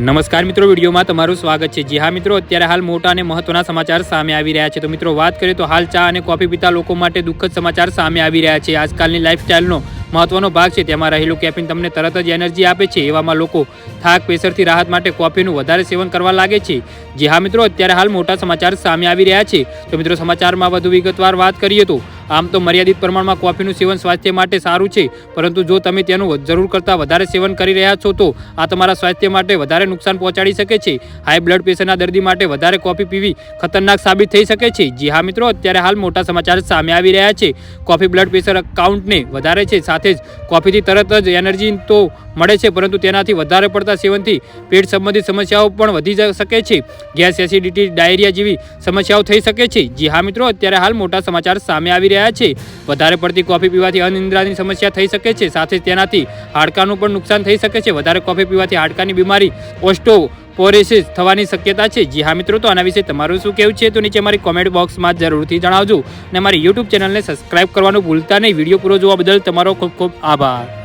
નમસ્કાર મિત્રો, વિડીયોમાં તમારું સ્વાગત છે. જી હા મિત્રો, અત્યારે હાલ મોટા અને મહત્વના સમાચાર સામે આવી રહ્યા છે. તો મિત્રો, વાત કરીએ તો હાલ ચા અને કોફી પીતા લોકો માટે દુઃખદ સમાચાર સામે આવી રહ્યા છે. આજકાલની લાઈફસ્ટાઈલનો મહત્વનો ભાગ છે. તેમાં રહેલું કેફીન તમને તરત જ એનર્જી આપે છે. એવામાં લોકો થાક, પ્રેશરથી રાહત માટે કોફીનું વધારે સેવન કરવા લાગે છે. જી હા મિત્રો, અત્યારે હાલ મોટા સમાચાર સામે આવી રહ્યા છે. તો મિત્રો, સમાચારમાં વધુ વિગતવાર વાત કરીએ તો આમ તો મર્યાદિત પ્રમાણમાં કોફીનું સેવન સ્વાસ્થ્ય માટે સારું છે, પરંતુ જો તમે તેનું જરૂર કરતાં વધારે સેવન કરી રહ્યા છો તો આ તમારા સ્વાસ્થ્ય માટે વધારે નુકસાન પહોંચાડી શકે છે. હાઈ બ્લડ પ્રેશરના દર્દી માટે વધારે કોફી પીવી ખતરનાક સાબિત થઈ શકે છે. જી હા મિત્રો, અત્યારે હાલ મોટા સમાચાર સામે આવી રહ્યા છે. કોફી બ્લડ પ્રેશર કાઉન્ટને વધારે છે, સાથે જ કોફીથી તરત જ એનર્જી તો મળે છે, પરંતુ તેનાથી વધારે પડતા સેવનથી પેટ સંબંધિત સમસ્યાઓ પણ વધી શકે છે. ગેસ એસિડિટી, ડાયરિયા જેવી સમસ્યાઓ થઈ શકે છે. જી હા મિત્રો, અત્યારે હાલ મોટા સમાચાર સામે આવી રહ્યા છે. વધારે પડતી કોફી પીવાથી અનિંદ્રાની સમસ્યા થઈ શકે છે. સાથે તેનાથી હાડકાનું પણ નુકસાન થઈ શકે છે. વધારે કોફી પીવાથી હાડકાની બીમારી ઓસ્ટો પોરેસિસ થવાની શક્યતા છે. જી હા મિત્રો, તો આના વિશે તમારું શું કહેવું છે? તો નીચે મારી કોમેન્ટ બોક્સમાં જરૂરથી જણાવજો. અને મારી યુટ્યુબ ચેનલને સબસ્ક્રાઇબ કરવાનું ભૂલતા નહીં. વીડિયો પૂરો જોવા બદલ તમારો ખૂબ ખૂબ આભાર.